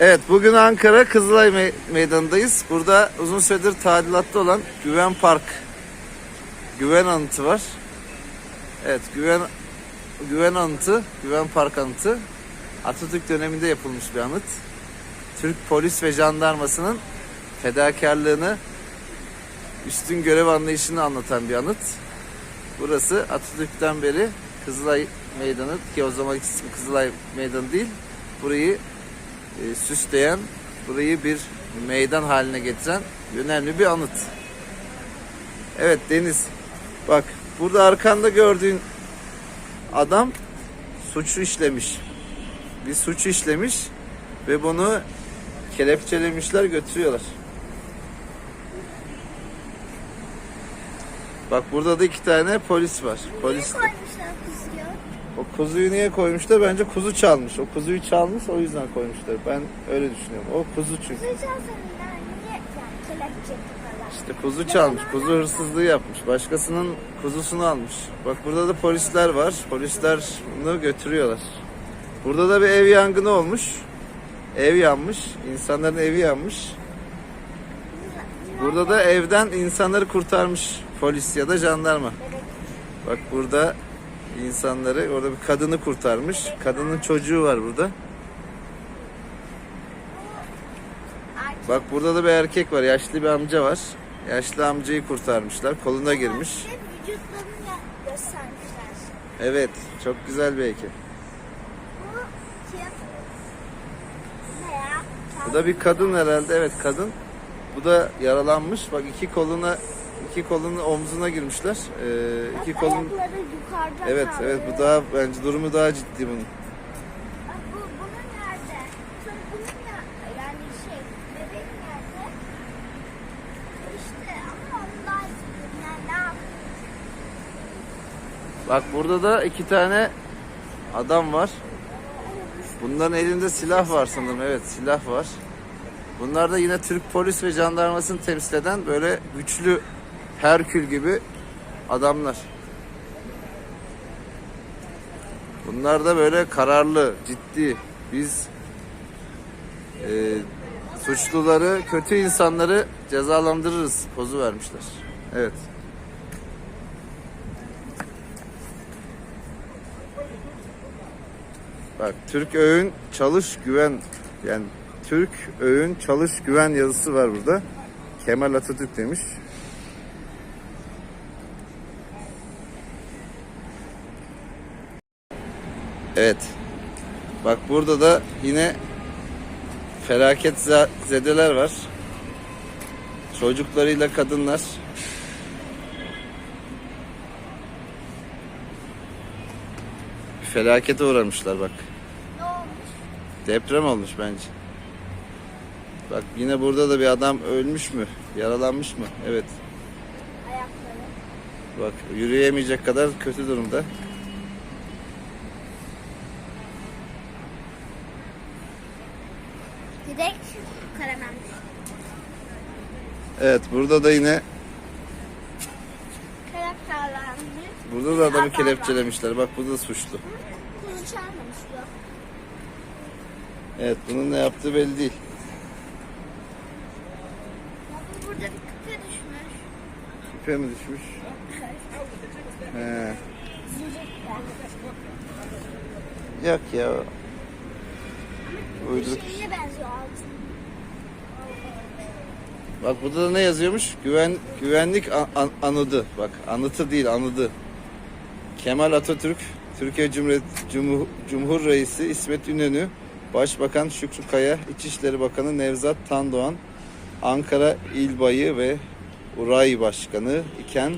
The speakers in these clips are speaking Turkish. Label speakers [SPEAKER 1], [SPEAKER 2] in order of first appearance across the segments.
[SPEAKER 1] Evet bugün Ankara Kızılay Me- Meydanı'ndayız. Burada uzun süredir tadilatta olan Güven Park, Güven Anıtı var. Evet Güven Güven Anıtı, Güven Park Anıtı Atatürk döneminde yapılmış bir anıt. Türk polis ve jandarmasının fedakarlığını, üstün görev anlayışını anlatan bir anıt. Burası Atatürk'ten beri Kızılay Meydanı ki o zaman ismi Kızılay Meydanı değil. Burayı e, süsleyen, burayı bir meydan haline getiren önemli bir anıt. Evet Deniz, bak burada arkanda gördüğün adam suçu işlemiş. Bir suç işlemiş ve bunu kelepçelemişler götürüyorlar. Bak burada da iki tane polis var. Polis
[SPEAKER 2] Niye koymuşlar kuzuyu?
[SPEAKER 1] O kuzuyu niye koymuşlar? Bence kuzu çalmış. O kuzuyu çalmış o yüzden koymuşlar. Ben öyle düşünüyorum. O kuzu çünkü.
[SPEAKER 2] Kuzuyu çalsınlar niye yani kelepçe tutarlar?
[SPEAKER 1] İşte kuzu çalmış. Kuzu hırsızlığı yapmış. Başkasının kuzusunu almış. Bak burada da polisler var. Polisler bunu götürüyorlar. Burada da bir ev yangını olmuş. Ev yanmış. İnsanların evi yanmış. Burada da evden insanları kurtarmış polis ya da jandarma. Bak burada insanları, orada bir kadını kurtarmış. Kadının çocuğu var burada. Bak burada da bir erkek var, yaşlı bir amca var. Yaşlı amcayı kurtarmışlar, koluna girmiş.
[SPEAKER 2] Vücutlarını göstermişler.
[SPEAKER 1] Evet, çok güzel bir?
[SPEAKER 2] Veya
[SPEAKER 1] Bu da bir kadın herhalde, evet kadın. Bu da yaralanmış. Bak iki koluna, iki kolunun omzuna girmişler. Ee, iki kolun...
[SPEAKER 2] Ayakları yukarıda
[SPEAKER 1] Evet,
[SPEAKER 2] kaldı.
[SPEAKER 1] evet bu daha bence durumu daha ciddi bunun.
[SPEAKER 2] Bak bu, bunun nerede? Sonra bunun ne? Yani şey, bebek nerede? İşte ama onlar yani ne yap-
[SPEAKER 1] Bak burada da iki tane adam var. Bunların elinde silah var sanırım. Evet silah var. Bunlar da yine Türk polis ve jandarmasını temsil eden böyle güçlü Herkül gibi adamlar. Bunlar da böyle kararlı, ciddi. Biz e, suçluları, kötü insanları cezalandırırız pozu vermişler. Evet. Bak Türk Öğün Çalış Güven yani Türk Öğün Çalış Güven yazısı var burada. Kemal Atatürk demiş. Evet. Bak burada da yine felaket zedeler var. Çocuklarıyla kadınlar. Bir felakete uğramışlar bak.
[SPEAKER 2] ne olmuş?
[SPEAKER 1] Deprem olmuş bence. Bak yine burada da bir adam ölmüş mü? Yaralanmış mı? Evet.
[SPEAKER 2] Ayakları.
[SPEAKER 1] Bak yürüyemeyecek kadar kötü durumda. Evet burada da yine
[SPEAKER 2] Karakterlendi.
[SPEAKER 1] burada da adamı kelepçelemişler. Bak bu da suçlu.
[SPEAKER 2] Kuzu çalmamış bu.
[SPEAKER 1] Evet bunun ne yaptığı belli değil.
[SPEAKER 2] Burada bir küpe düşmüş.
[SPEAKER 1] Küpe mi düşmüş? He. Yok ya.
[SPEAKER 2] Bir
[SPEAKER 1] Uyduruk.
[SPEAKER 2] şeye benziyor altın.
[SPEAKER 1] Bak burada da ne yazıyormuş? Güven güvenlik an- an- anıdı. Bak anıtı değil anıdı. Kemal Atatürk, Türkiye Cumhuriyet Cumhur, Cumhur Reisi İsmet İnönü, Başbakan Şükrü Kaya, İçişleri Bakanı Nevzat Tandoğan, Ankara İl Bayı ve Uray Başkanı iken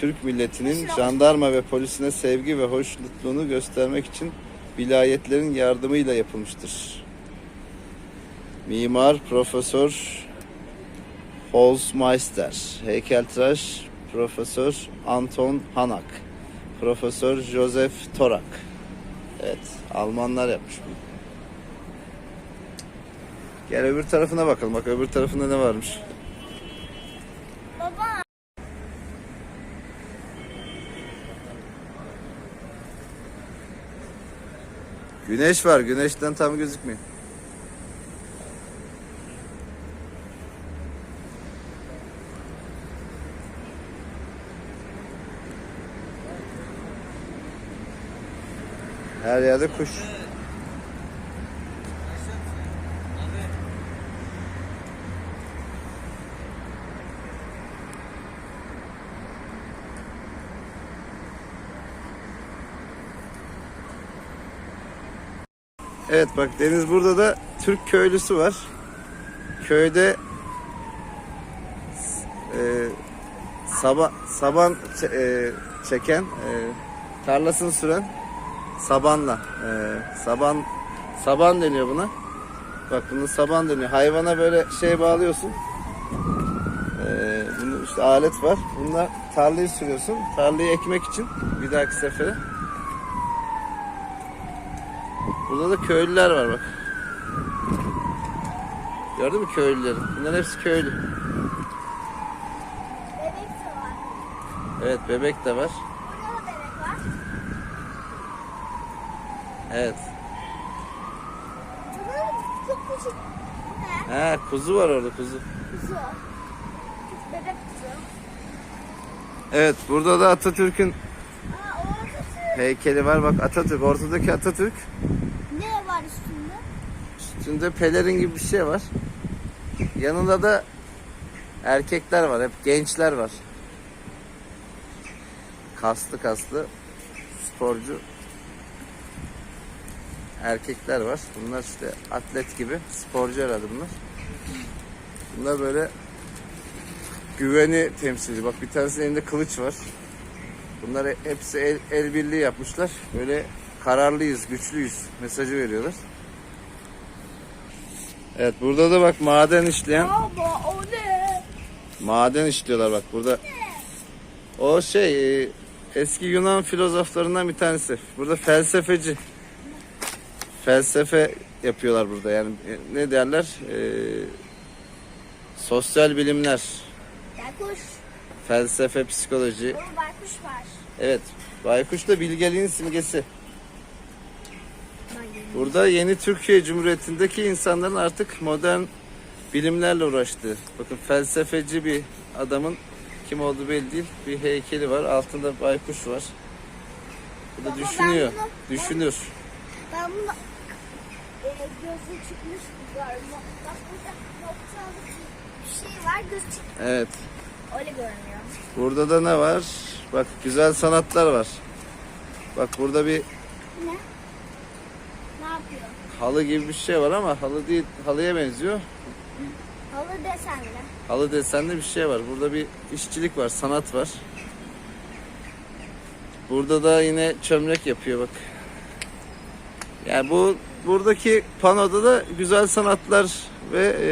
[SPEAKER 1] Türk milletinin jandarma ve polisine sevgi ve hoşnutluğunu göstermek için vilayetlerin yardımıyla yapılmıştır. Mimar Profesör Holzmeister, heykeltıraş Profesör Anton Hanak, Profesör Josef Torak. Evet, Almanlar yapmış bunu. Gel öbür tarafına bakalım. Bak öbür tarafında ne varmış.
[SPEAKER 2] Baba.
[SPEAKER 1] Güneş var. Güneşten tam gözükmüyor. Her yerde kuş. Evet bak Deniz burada da Türk köylüsü var. Köyde e, saba, saban e, çeken, e, tarlasını süren sabanla. E, saban saban deniyor buna. Bak bunu saban deniyor. Hayvana böyle şey bağlıyorsun. E, bunun işte alet var. Bununla tarlayı sürüyorsun. Tarlayı ekmek için bir dahaki sefere. Burada da köylüler var bak. Gördün mü köylüleri? Bunların hepsi köylü.
[SPEAKER 2] Bebek de var.
[SPEAKER 1] Evet bebek de var.
[SPEAKER 2] Burada da bebek var.
[SPEAKER 1] Evet.
[SPEAKER 2] Çok küçük.
[SPEAKER 1] Ha kuzu var orada kuzu.
[SPEAKER 2] Kuzu. Bebek kuzu.
[SPEAKER 1] Evet burada da Atatürk'ün heykeli var. Bak Atatürk ortadaki Atatürk.
[SPEAKER 2] Ne var üstünde?
[SPEAKER 1] Üstünde pelerin gibi bir şey var. Yanında da erkekler var. Hep gençler var. Kaslı kaslı sporcu erkekler var. Bunlar işte atlet gibi sporcu herhalde bunlar. Bunlar böyle güveni temsilci. Bak bir tanesinin elinde kılıç var. Bunlar hepsi el, el birliği yapmışlar. Böyle kararlıyız, güçlüyüz mesajı veriyorlar. Evet burada da bak maden işleyen
[SPEAKER 2] Baba o ne?
[SPEAKER 1] maden işliyorlar bak burada. O şey e, eski Yunan filozoflarından bir tanesi. Burada felsefeci. Felsefe yapıyorlar burada yani e, ne derler? E, sosyal bilimler,
[SPEAKER 2] Baykuş.
[SPEAKER 1] felsefe, psikoloji.
[SPEAKER 2] Burada baykuş var.
[SPEAKER 1] Evet. Baykuş da bilgeliğin simgesi. Burada yeni Türkiye Cumhuriyeti'ndeki insanların artık modern bilimlerle uğraştığı. Bakın felsefeci bir adamın kim olduğu belli değil. Bir heykeli var. Altında baykuş var. Bu da düşünüyor. Düşünür.
[SPEAKER 2] Ben bunu e, gözü çıkmış görüyorum. Bak burada noktalı bir şey var göz çık
[SPEAKER 1] Evet.
[SPEAKER 2] öyle görünüyor.
[SPEAKER 1] Burada da ne var? Bak güzel sanatlar var. Bak burada bir
[SPEAKER 2] Ne? Ne yapıyor?
[SPEAKER 1] halı gibi bir şey var ama halı değil, halıya benziyor.
[SPEAKER 2] Halı desenli.
[SPEAKER 1] Halı desenli bir şey var. Burada bir işçilik var, sanat var. Burada da yine çömlek yapıyor bak. Yani bu buradaki panoda da güzel sanatlar ve e,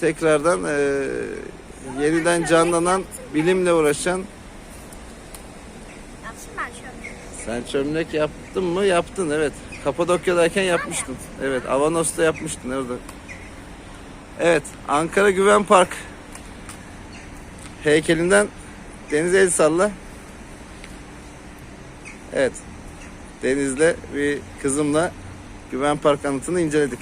[SPEAKER 1] tekrardan e, yeniden canlanan bilimle uğraşan
[SPEAKER 2] Yapsın ben şöyle.
[SPEAKER 1] sen çömlek yaptın mı? Yaptın evet. Kapadokya'dayken yapmıştın. Evet, Avanos'ta yapmıştın orada. Evet, Ankara Güven Park heykelinden Deniz el salla. Evet. Deniz'le bir kızımla Güven Park anıtını inceledik.